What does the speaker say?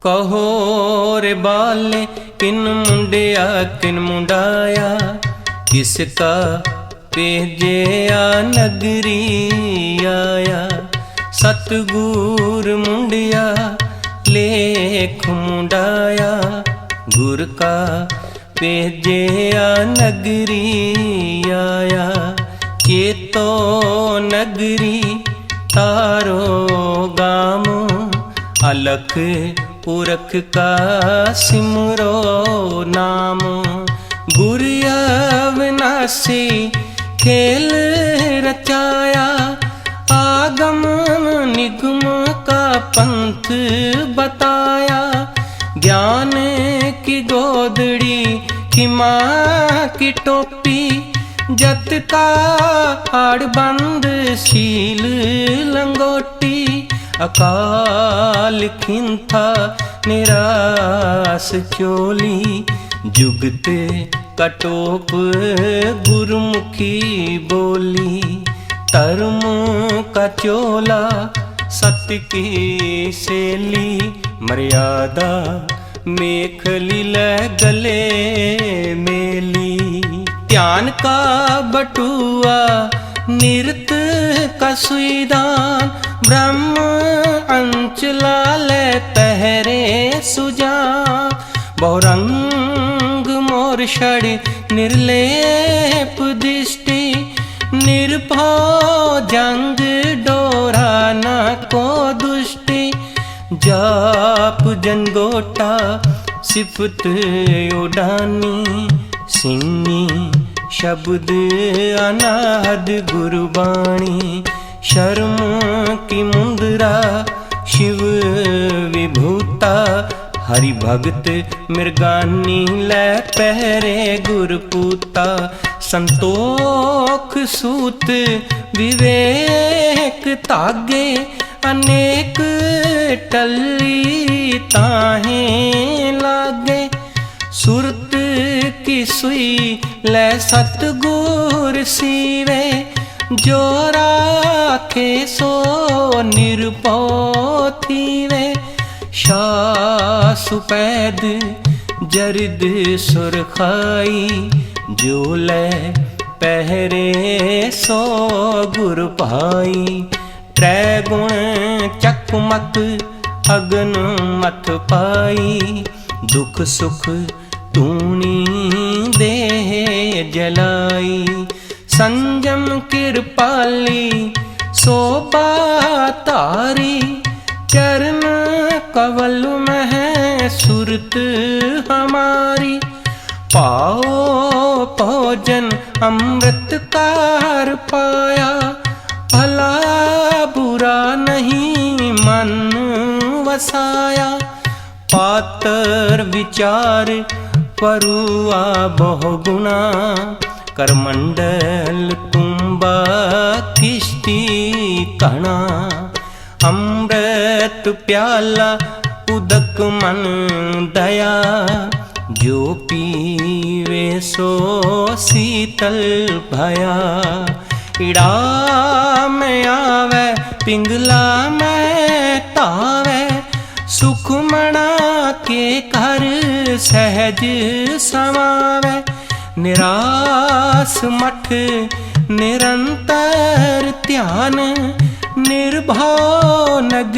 ਕਹੋ ਰੇ ਬਾਲੇ, ਕਿਨ ਮੁੰਡਿਆ, ਕਿਨ ਮੁੰਡਾਇਆ? ਕਿਸ ਕਾ ਭੇਜਿਆ ਨਗਰੀ ਆਇਆ ਸਤਗੁਰ ਮੁੰਡਿਆ, ਲੇਖ ਮੁੰਡਾਇਆ। ਗੁਰ ਕਾ ਭੇਜਿਆ ਨਗਰੀ ਆਇਆ ਚੇਤੋ ਨਗਰੀ, ਤਾਰੋ ਗਾਮ, ਅਲਖ ਪੁਰਖ ਕਾ ਸਿਮਰੋ ਨਾਮ, ਗੁਰ ਅਵਨਾਸੀ ਖੇਲ ਰਚਾਇਆ। ਆਗਮ ਨਿਗਮ ਕਾ ਪੰਥ ਬਤਾਇਆ। ਗਿਆਨ ਕੀ ਗੋਦੜੀ, ਖਿਮਾ ਕੀ ਟੋਪੀ, ਜਤ ਕਾ ਹਾੜ ਬੰਦ ਸੀਲ ਲੰਗੋਟੀ। ਅਕਾਲ ਖਿੰਥਾ ਨਿਰਾਸ ਚੋਲੀ ਜੁਗਤ ਕਟੋਪ ਗੁਰਮੁਖੀ ਬੋਲੀ, ਧਰਮ ਕਾ ਚੋਲਾ ਸਤ ਕੀ ਸੇਲੀ? ਮਰਿਆਦਾ ਮੇਖਲੀ ਲੀਲੇ ਗਲੇ ਮੇਲੀ। ਧਿਆਨ ਕਾ ਬਟੂਆ ਨਿਰਤ ਕਾ ਸੁਈਦਾਨ ਬ੍ਰਹਮ ਅੰਚ ਲਾਲੇ ਪਹਿਰੇ ਸੁਜਾ ਬਹੁਰੰਗ ਮੋਰ ਛੜ ਨਿਰਲੇਪ ਦਿਸ਼ਟੀ, ਨਿਰਭਉ ਜੰਗ ਡੋਰਾ ਨਾ ਕੋ ਦੁਸ਼ਟੀ। ਜਾਪ ਜੰਗੋਟਾ ਸਿਫਤ ਉਡਾਨੀ ਸਿੰਘੀ ਸ਼ਬਦ ਅਨਾਹਦ ਗੁਰਬਾਣੀ, ਸ਼ਰਮ ਕੀ ਮੁੰਦਰਾ, ਸ਼ਿਵ ਵਿਭੂਤਾ, ਹਰੀ ਭਗਤ ਮਿਰਗਾਨੀ ਲੈ ਪਹਿਰੇ ਗੁਰਪੂਤਾ, ਸੰਤੋਖ ਸੂਤ ਵਿਵੇਕ ਧਾਗੇ, ਅਨੇਕ ਟੱਲੀ ਤਾਹੇ ਲਾਗੇ, ਸੁਰਤ ਕੀ ਸੂਈ ਲੈ ਸਤਗੁਰ ਸੀਵੇ, ਜੋ ਰਾਖੇ ਸੋ ਨਿਰਭਉ ਥੀਵੇ। ਸ਼ਾ ਸੁਪੈਦ ਜਰਦ ਸੁਰਖਾਈ ਜੋ ਲੈ ਪਹਿਰੇ ਸੋ ਗੁਰ ਭਾਈ। ਤ੍ਰੈ ਗੁਣ ਚੱਕਮਕ ਅਗਨ ਮਤ ਪਾਈ, ਦੁਖ ਸੁਖ ਤੂਣੀ ਦੇ ਜਲਾਈ, ਸੰਜਮ ਕਿਰਪਾਲੀ, ਸੋਭਾ ਤਾਰੀ ਚਰਨ ਕਵਲ ਮਹਿ ਸੁਰਤ ਹਮਾਰੀ। ਪਾਓ ਭੋਜਨ ਅੰਮ੍ਰਿਤ ਕਾਰ ਪਾਇਆ, ਭਲਾ ਬੁਰਾ ਨਹੀਂ ਮਨ ਵਸਾਇਆ। ਪਾਤਰ ਵਿਚਾਰ ਪਰੂਆ ਬਹੁ ਗੁਣਾ ਕਰਮੰਡਲ ਤੁੰਬਾ ਕਿਸ਼ਤੀ ਕਣਾ ਅੰਮ੍ਰਿਤ ਪਿਆਲਾ ਉਦਕ ਮਨ ਦਇਆ ਜੋ ਪੀਵੇ ਸੋ ਸੀਤਲ ਭਇਆ ਇੜਾ ਮੈਂ ਆਵੇ ਪਿੰਗਲਾ ਕੇ ਘਰ ਸਹਿਜ ਸਮਾਵੇ। ਨਿਰਾਸ ਮਠ ਨਿਰੰਤਰ ਧਿਆਨ ਨਿਰਭਉ ਨਗ